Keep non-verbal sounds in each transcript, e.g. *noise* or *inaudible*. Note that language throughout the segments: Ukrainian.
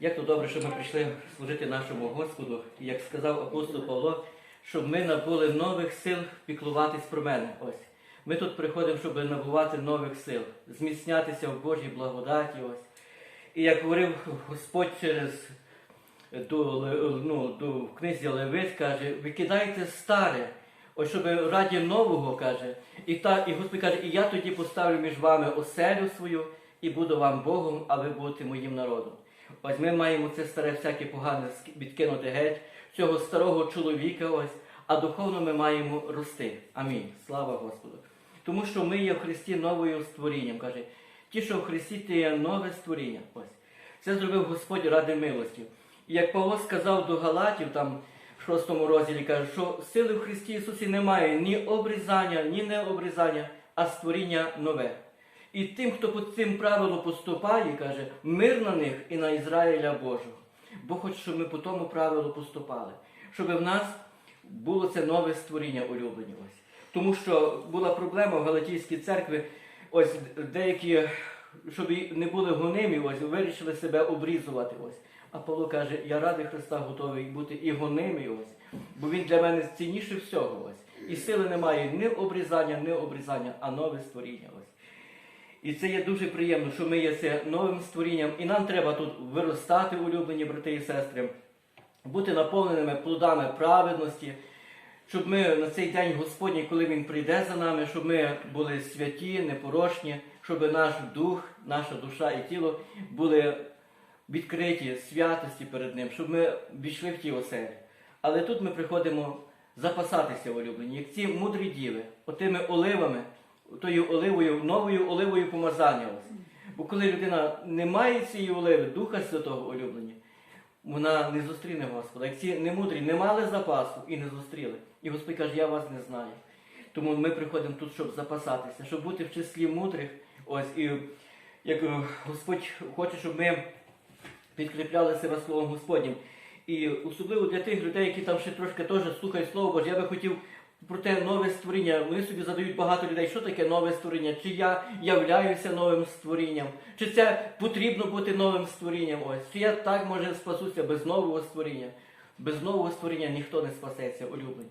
Як то добре, що ми прийшли служити нашому Господу, і як сказав апостол Павло, щоб ми набули нових сил піклуватись про мене. Ось. Ми тут приходимо, щоб набувати нових сил, зміцнятися в Божій благодаті. Ось. І як говорив Господь через до, ну, до, в книзі Левит, каже, викидайте старе, ось щоб раді нового каже. І, та, і Господь каже, і я тоді поставлю між вами оселю свою і буду вам Богом, а ви будете моїм народом. Ось ми маємо це старе всяке погане відкинути геть, цього старого чоловіка, ось, а духовно ми маємо рости. Амінь. Слава Господу. Тому що ми є в Христі новою створінням. Каже, ті, що в Христі, ти є нове створіння. Ось. Це зробив Господь ради милості. І як Павло сказав до Галатів, там в шостому розділі, каже, що сили в Христі Ісусі немає ні обрізання, ні необрізання, а створіння нове. І тим, хто по цим правилу поступає, каже, мир на них і на Ізраїля Божого. Бо хоче, щоб ми по тому правилу поступали, щоб в нас було це нове створіння улюблені. Ось. Тому що була проблема в Галатійській церкві, ось деякі, щоб не були гонимі, ось вирішили себе обрізувати. Ось. А Павло каже, я ради Христа готовий бути і гонимий, ось, бо він для мене цінніше всього. Ось. І сили немає ні обрізання, ні обрізання, а нове створіння. Ось. І це є дуже приємно, що ми є це новим створінням, і нам треба тут виростати, улюблені брати і сестри, бути наповненими плодами праведності, щоб ми на цей день Господній, коли Він прийде за нами, щоб ми були святі, непорочні, щоб наш дух, наша душа і тіло були відкриті святості перед Ним, щоб ми війшли в ті оселі. Але тут ми приходимо запасатися улюблені, як ці мудрі діви, отими оливами, тою оливою, новою оливою помазання. Бо коли людина не має цієї оливи, Духа Святого улюблені, вона не зустріне Господа. Як ці немудрі не мали запасу і не зустріли. І Господь каже, я вас не знаю. Тому ми приходимо тут, щоб запасатися, щоб бути в числі мудрих. Ось і як е, Господь хоче, щоб ми підкріпляли себе Словом Господнім. І особливо для тих людей, які там ще трошки теж слухають Слово Боже, я би хотів про те нове створіння. Вони собі задають багато людей, що таке нове створіння, чи я являюся новим створінням, чи це потрібно бути новим створінням. Ось, чи я так може спасуся без нового створіння. Без нового створіння ніхто не спасеться, улюблені.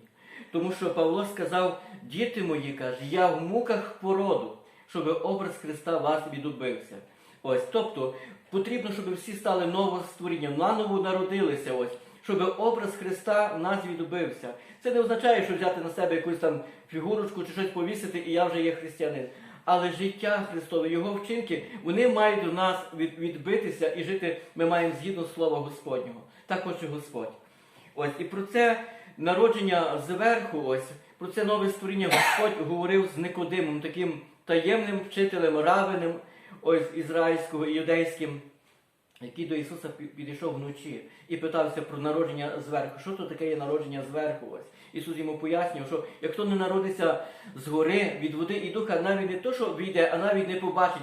Тому що Павло сказав, діти мої, каже, я в муках породу, щоб образ Христа вас відубився. Ось, тобто потрібно, щоб всі стали новостворінням, наново народилися, ось, щоб образ Христа в нас відубився. Це не означає, що взяти на себе якусь там фігурочку чи щось повісити, і я вже є християнин. Але життя Христове, його вчинки, вони мають у нас відбитися і жити ми маємо згідно Слова Господнього. Так хоче Господь. Ось і про це народження зверху, ось про це нове створіння Господь говорив з Никодимом, таким таємним вчителем равеним, ось ізраїльського і юдейським, який до Ісуса підійшов вночі і питався про народження зверху. Що то таке є народження зверху? Ось Ісус йому пояснював, що як хто не народиться згори від води і духа, навіть не то, що війде, а навіть не побачить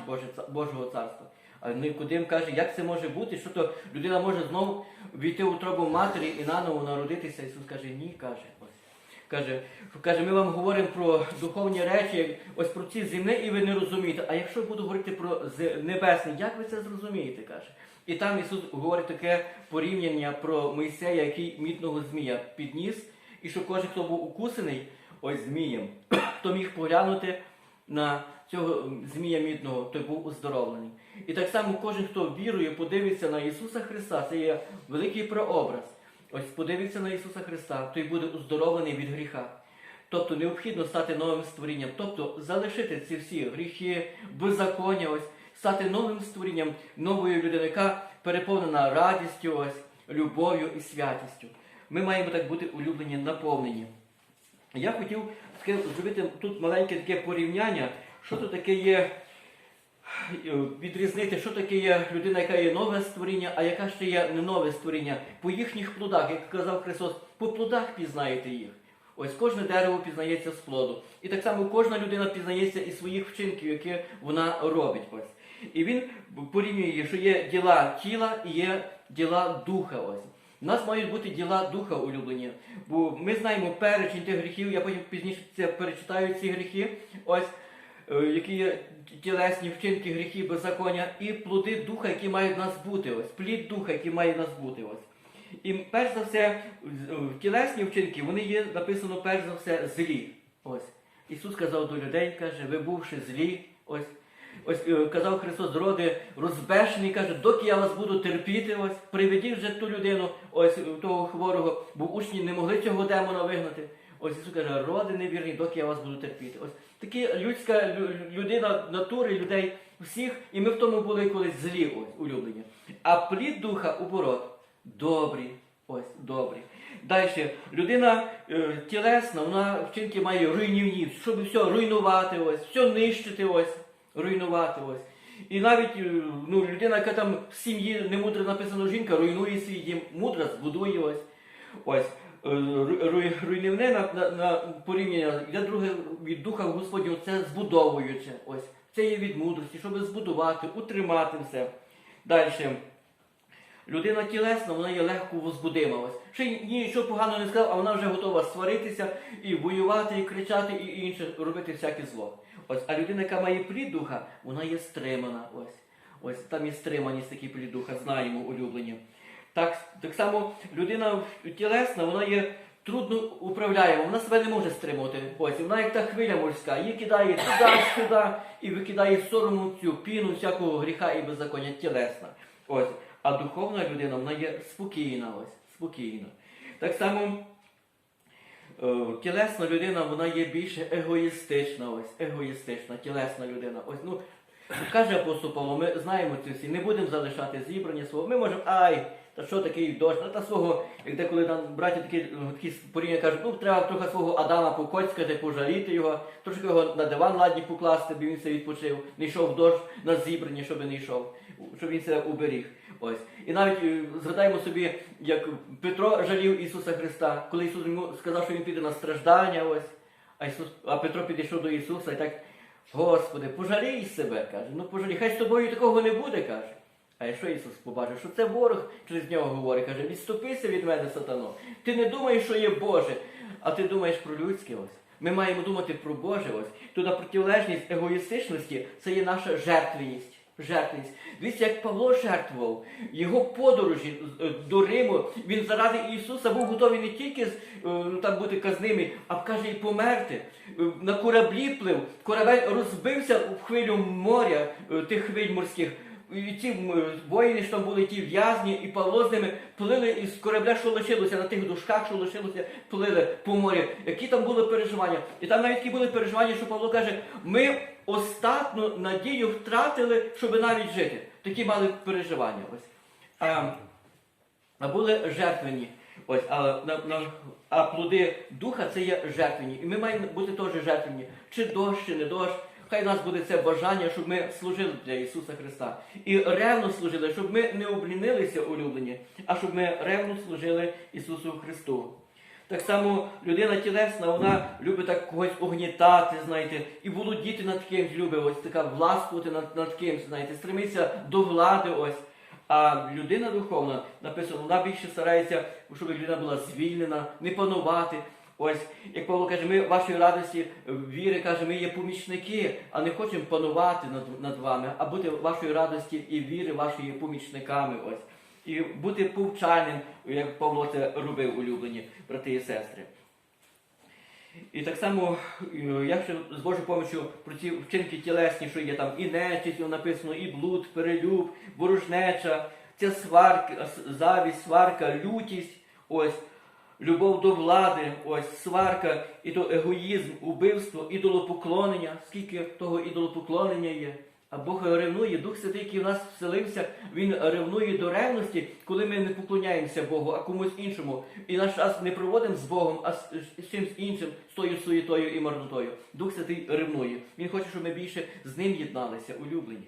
Божого царства. А Никодим каже, як це може бути, що то людина може знову війти у тробу матері і наново народитися. Ісус каже, ні, каже. Каже, каже, ми вам говоримо про духовні речі, ось про ці земні, і ви не розумієте. А якщо буду говорити про небесне, як ви це зрозумієте? каже. І там Ісус говорить таке порівняння про Мойсея, який мідного змія підніс, і що кожен, хто був укусений ось змієм, *coughs* хто міг поглянути на цього змія мідного, той був оздоровлений. І так само кожен, хто вірує, подивиться на Ісуса Христа, це є великий прообраз. Ось подивиться на Ісуса Христа, той буде оздоровлений від гріха. Тобто необхідно стати новим створінням, тобто залишити ці всі гріхи, беззаконня, ось, стати новим створінням, новою людиною, яка переповнена радістю, ось, любов'ю і святістю. Ми маємо так бути улюблені, наповнені. Я хотів зробити тут маленьке таке порівняння, що тут таке є, е, відрізнити, що таке є людина, яка є нове створіння, а яка ще є не нове створіння. По їхніх плодах, як казав Христос, по плодах пізнаєте їх. Ось кожне дерево пізнається з плоду. І так само кожна людина пізнається із своїх вчинків, які вона робить. Ось. І він порівнює, що є діла тіла і є діла духа. Ось. У нас мають бути діла духа улюблені. Бо ми знаємо перечень тих гріхів, я потім пізніше це перечитаю ці гріхи. Ось е, які є тілесні вчинки, гріхи, беззаконня, і плоди духа, які мають в нас бути. Ось, плід духа, який має в нас бути. Ось. І перш за все, тілесні вчинки, вони є написано перш за все злі. Ось. Ісус сказав до людей, каже, ви бувши злі, ось. Ось е, казав Христос, зроди розбешений, каже, доки я вас буду терпіти, ось приведіть вже ту людину, ось е, того хворого, бо учні не могли цього демона вигнати. Ось Ісус каже, роди невірні, доки я вас буду терпіти. Ось такі людська людина натури людей всіх, і ми в тому були колись злі, ось улюблені. А плід духа оборот добрі, ось добрі. Далі, людина е, тілесна, вона вчинки має руйнівні, щоб все руйнувати, ось, все нищити, ось, руйнувати. ось. І навіть е, ну, людина, яка там в сім'ї немудро написано жінка, руйнує свій дім, мудро збудує ось. Ось. е, ру- ру- Руйнівне на, на, на порівняння, я друге від духа Господнього, це збудовуюче. Ось. Це є від мудрості, щоб збудувати, утримати все. Далі. Людина тілесна, вона є легко возбудима. Ще й нічого поганого не сказав, а вона вже готова сваритися і воювати, і кричати, і інше робити всяке зло. Ось. А людина, яка має плід духа, вона є стримана. Ось. Ось там є стриманість такий плід духа, знаємо, улюблені. Так, так само людина тілесна, вона є трудно управляєма, вона себе не може стримувати. Ось, вона як та хвиля морська, її кидає туди, сюди і викидає в сторону цю піну всякого гріха і беззаконня тілесна. Ось. А духовна людина, вона є спокійна, ось, спокійна. Так само е, тілесна людина, вона є більше егоїстична, ось, егоїстична, тілесна людина. Ось, ну, каже апостол Павло, ми знаємо це всі, не будемо залишати зібрання свого. Ми можемо, ай, та що такий дощ, ну, та свого, як деколи нам браті такі, такі порівняння кажуть, ну треба трохи свого Адама покоцькати, пожаліти його, трошки його на диван ладні покласти, бо він все відпочив, не йшов дощ на зібрання, щоб не йшов, щоб він себе уберіг. Ось. І навіть е, згадаємо собі, як Петро жалів Ісуса Христа, коли Ісус йому сказав, що він піде на страждання, ось, а, Ісус, а Петро підійшов до Ісуса і так, Господи, пожалій себе, каже, ну пожалій, хай з тобою такого не буде, каже. А що Ісус побачив? Що це ворог через нього говорить, каже, відступися від мене, сатано. Ти не думаєш, що є Боже, а ти думаєш про людське ось. Ми маємо думати про Боже ось. Туди протилежність егоїстичності це є наша жертвеність. Жертвеність. Дивіться, як Павло жертвував його подорожі е, до Риму. Він заради Ісуса був готовий не тільки е, там бути казними, а каже і померти. Е, На кораблі плив, корабель розбився в хвилю моря тих хвиль морських. Ці воїни, що були ті в'язні, і Павло з ними плили із корабля, що лишилося на тих дужках, що лишилося, плили по морі. Які там були переживання? І там навіть такі були переживання, що Павло каже: ми остатну надію втратили, щоб навіть жити. Такі мали переживання. Ось. А, а були жертвені. Ось, а, на, а плоди духа це є жертвені. І ми маємо бути теж жертвені. Чи дощ, чи не дощ. Хай в нас буде це бажання, щоб ми служили для Ісуса Христа. І ревно служили, щоб ми не облінилися улюблені, а щоб ми ревно служили Ісусу Христу. Так само людина тілесна, вона любить так когось огнітати, знаєте, і володіти над кимсь любить, ось така властвувати над, над кимсь, знаєте, стремиться до влади ось. А людина духовна, написано, вона більше старається, щоб людина була звільнена, не панувати. Ось, як Павло каже, ми вашої радості віри, каже, ми є помічники, а не хочемо панувати над, над вами, а бути вашої радості і віри вашої помічниками. Ось. І бути повчальним, як Павло це робив, улюблені брати і сестри. І так само, е, я ще з Божою помощю про ці вчинки тілесні, що є там і нечисть, написано, і блуд, перелюб, ворожнеча, ця сварка, завість, сварка, лютість, ось, любов до влади, ось сварка, і то егоїзм, убивство, ідолопоклонення, скільки того ідолопоклонення є. А Бог ревнує, Дух Святий, який в нас вселився, Він ревнує до ревності, коли ми не поклоняємося Богу, а комусь іншому. І наш час не проводимо з Богом, а з, чимось іншим, з тою суєтою і марнотою. Дух Святий ревнує. Він хоче, щоб ми більше з ним єдналися, улюблені.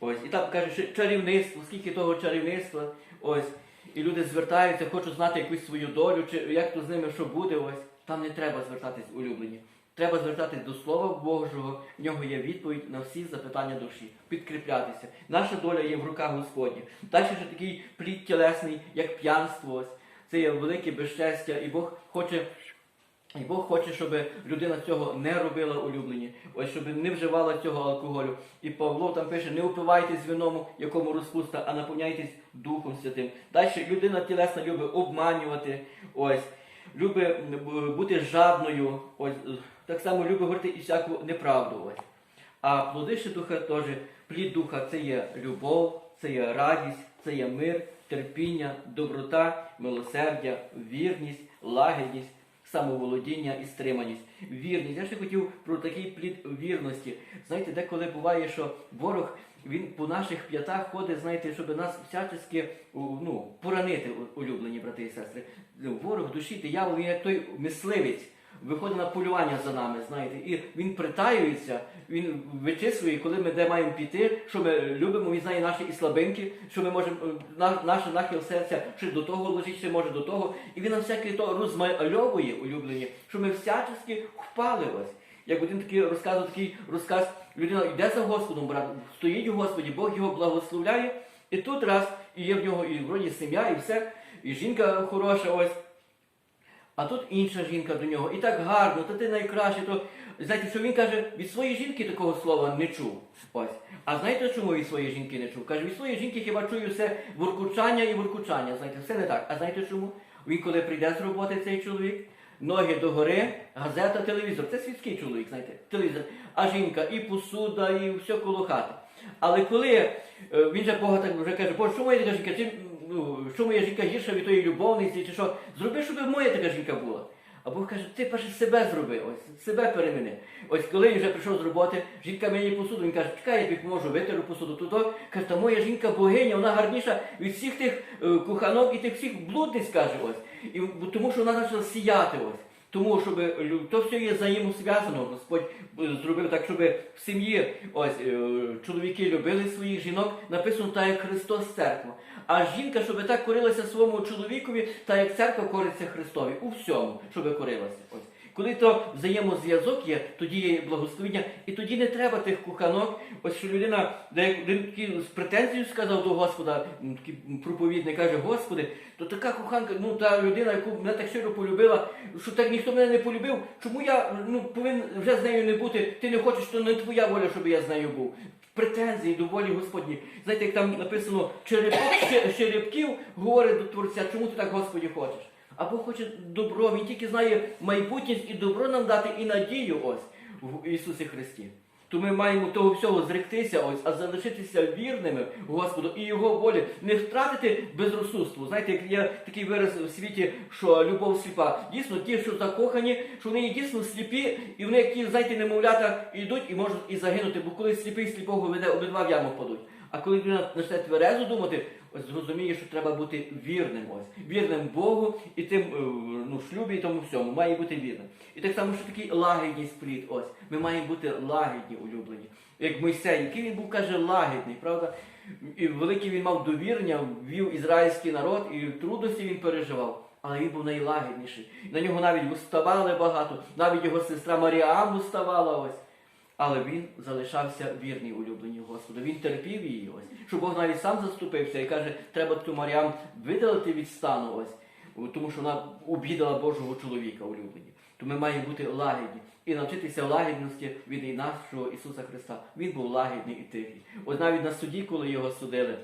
Ось, і там каже, чарівництво, скільки того чарівництва, ось, і люди звертаються, хочуть знати якусь свою долю, чи як то з ними що буде, ось, там не треба звертатись улюблені. Треба звертатись до Слова Божого, в нього є відповідь на всі запитання душі, підкріплятися. Наша доля є в руках Господніх. Далі ще такий плід тілесний, як п'янство. Ось. Це є велике безчестя, і Бог хоче І Бог хоче, щоб людина цього не робила улюблені, ось щоб не вживала цього алкоголю. І Павло там пише: не упивайтесь вином, якому розпуста, а наповняйтесь Духом Святим. Далі людина тілесна любить обманювати, ось, любить бути жадною, ось, так само любить говорити і всяку неправду. Ось. А плоди ще духа теж, плід духа це є любов, це є радість, це є мир, терпіння, доброта, милосердя, вірність, лагідність, самоволодіння і стриманість. Вірність. Я ще хотів про такий плід вірності. Знаєте, деколи буває, що ворог він по наших п'ятах ходить, знаєте, щоб нас всячески ну, поранити, улюблені брати і сестри. Ворог душі, диявол, він як той мисливець. Виходить на полювання за нами, знаєте, і він притаюється, він вичислює, коли ми де маємо піти, що ми любимо, він знає наші і слабинки, що ми можемо, е, на, наш нахил серця, що до того лежить, що може до того. І він нам всяке то розмальовує улюблені, що ми всячески впали ось. Як один такий розказував такий розказ, людина йде за Господом, брат, стоїть у Господі, Бог його благословляє, і тут раз, і є в нього і вроді сім'я, і все, і жінка хороша ось. А тут інша жінка до нього. І так гарно, та ти найкраще. То знаєте, що він каже, від своєї жінки такого слова не чув. Ось. А знаєте, чому від своєї жінки не чув? Каже, від своєї жінки хіба чую все воркучання і воркучання. Знаєте, все не так. А знаєте чому? Він, коли прийде з роботи цей чоловік, ноги догори, газета, телевізор. Це світський чоловік, знаєте, телевізор. А жінка і посуда, і все коло хати. Але коли е, він же Бога так вже каже, Боже, що моя така жінка? Чим, ну, що моя жінка гірша від тої любовниці, чи що? Зроби, щоб моя така жінка була. А Бог каже, ти перше себе зроби, ось себе перемени. Ось коли він вже прийшов з роботи, жінка мені посуду, він каже, чекай, я тобі поможу, витеру посуду. Тут каже, та моя жінка богиня, вона гарніша від всіх тих е, куханок і тих всіх блудниць, каже ось. І, тому що вона почала сіяти ось. Тому, щоб то все є взаємосв'язано. Господь е, зробив так, щоб в сім'ї ось е, чоловіки любили своїх жінок, написано так, як Христос церква. А жінка, щоб так корилася своєму чоловікові, так як церква кориться Христові. У всьому, щоб корилася. Ось. Коли то взаємозв'язок є, тоді є благословення, і тоді не треба тих куханок. Ось що людина, де з претензією сказав до Господа, такий проповідник каже, Господи, то така коханка, ну та людина, яку мене так щиро полюбила, що так ніхто мене не полюбив, чому я ну, повинен вже з нею не бути, ти не хочеш, то не твоя воля, щоб я з нею був. Претензії до волі Господні. Знаєте, як там написано, черепок черепків говорить до Творця, чому ти так Господі хочеш? А Бог хоче добро, Він тільки знає майбутність і добро нам дати і надію ось в Ісусі Христі. То ми маємо того всього зректися, ось, а залишитися вірними Господу і Його волі, не втратити безрозсудство. Знаєте, як є такий вираз в світі, що любов сліпа. Дійсно, ті, що закохані, що вони дійсно сліпі, і вони, які, знаєте, немовлята, йдуть і можуть і загинути, бо коли сліпий сліпого веде, обидва в яму впадуть. А коли людина почне тверезо думати, зрозуміє, що треба бути вірним, ось вірним Богу і тим е, ну, шлюбі і тому всьому має бути вірним. І так само, що такий лагідність плід, ось ми маємо бути лагідні, улюблені. Як Мойсей, який він був, каже, лагідний, правда? І великий він мав довірення, вів ізраїльський народ, і трудності він переживав. Але він був найлагідніший. На нього навіть вставали багато, навіть його сестра Маріам вставала ось. Але він залишався вірний улюбленій Господу. Він терпів її ось. Що Бог навіть сам заступився і каже, треба ту Маріам видалити від стану ось, тому що вона обідала Божого чоловіка улюблені. То ми маємо бути лагідні і навчитися лагідності від нашого Ісуса Христа. Він був лагідний і тихий. Ось навіть на суді, коли його судили,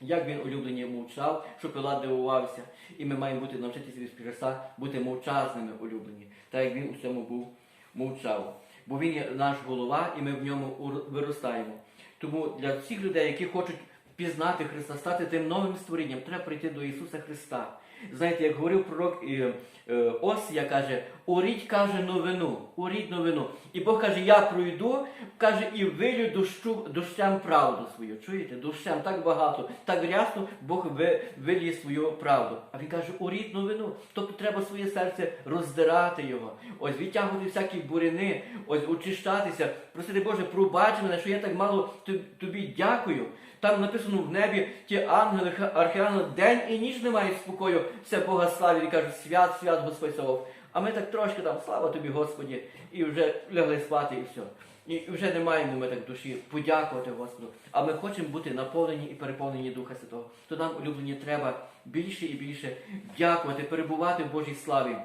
як він улюблені мовчав, що Пилат дивувався. І ми маємо бути навчитися від Христа бути мовчазними улюблені, так як він у цьому був мовчав. Бо він є наш голова, і ми в ньому виростаємо. Тому для всіх людей, які хочуть пізнати Христа, стати тим новим створінням, треба прийти до Ісуса Христа. Знаєте, як говорив пророк е, е, Осія, каже, уріть, каже, новину, уріть новину. І Бог каже, я пройду, каже, і вилю дощу, дощем правду свою. Чуєте? Дощем так багато, так рясно Бог ви, виліє свою правду. А він каже, уріть новину. Тобто треба своє серце роздирати його, ось відтягувати всякі бурини, ось очищатися. Просити Боже, пробач мене, що я так мало тобі дякую. Там написано в небі ті ангели, архіангели, день і ніч не мають спокою, все Бога славі, і кажуть, свят, свят Господь Савов. А ми так трошки там, слава тобі, Господі, і вже лягли спати і все. І вже не маємо ми так душі подякувати Господу. А ми хочемо бути наповнені і переповнені Духа Святого. То нам, улюблені, треба більше і більше дякувати, перебувати в Божій славі.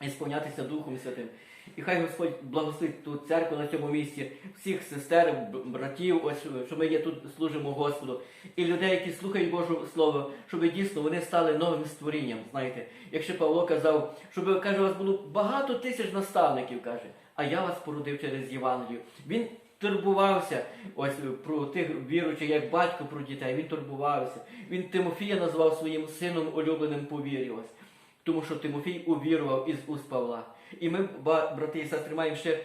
і сповнятися Духом Святим. І хай Господь благословить ту церкву на цьому місці, всіх сестер, братів, ось що ми є тут, служимо Господу, і людей, які слухають Боже Слово, щоб дійсно вони стали новим створінням. Знаєте, якщо Павло казав, щоб каже, у вас було багато тисяч наставників, каже, а я вас породив через Євангелію. Він турбувався ось про тих віруючих, як батько про дітей. Він турбувався. Він Тимофія назвав своїм сином улюбленим по. Тому що Тимофій увірував із уст Павла. І ми, брати і сестри, маємо ще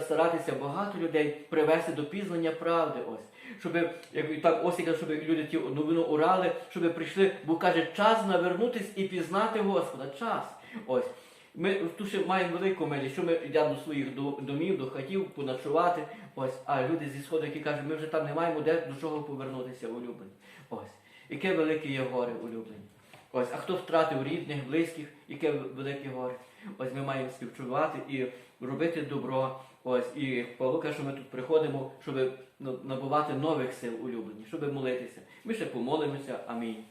старатися багато людей привести до пізнання правди. Ось. Щоб, як так ось щоб люди ті новину урали, щоб прийшли, бо каже, час навернутись і пізнати Господа. Час. Ось. Ми тут ще маємо велику милість, що ми йдемо до своїх домів, до хатів, поночувати. Ось, а люди зі сходу, які кажуть, ми вже там не маємо де до чого повернутися улюблені. Ось. Яке велике є горе улюблені. Ось, а хто втратив рідних, близьких, яке велике горе. Ось ми маємо співчувати і робити добро. Ось, і Павло каже, що ми тут приходимо, щоб набувати нових сил улюблені, щоб молитися. Ми ще помолимося. Амінь.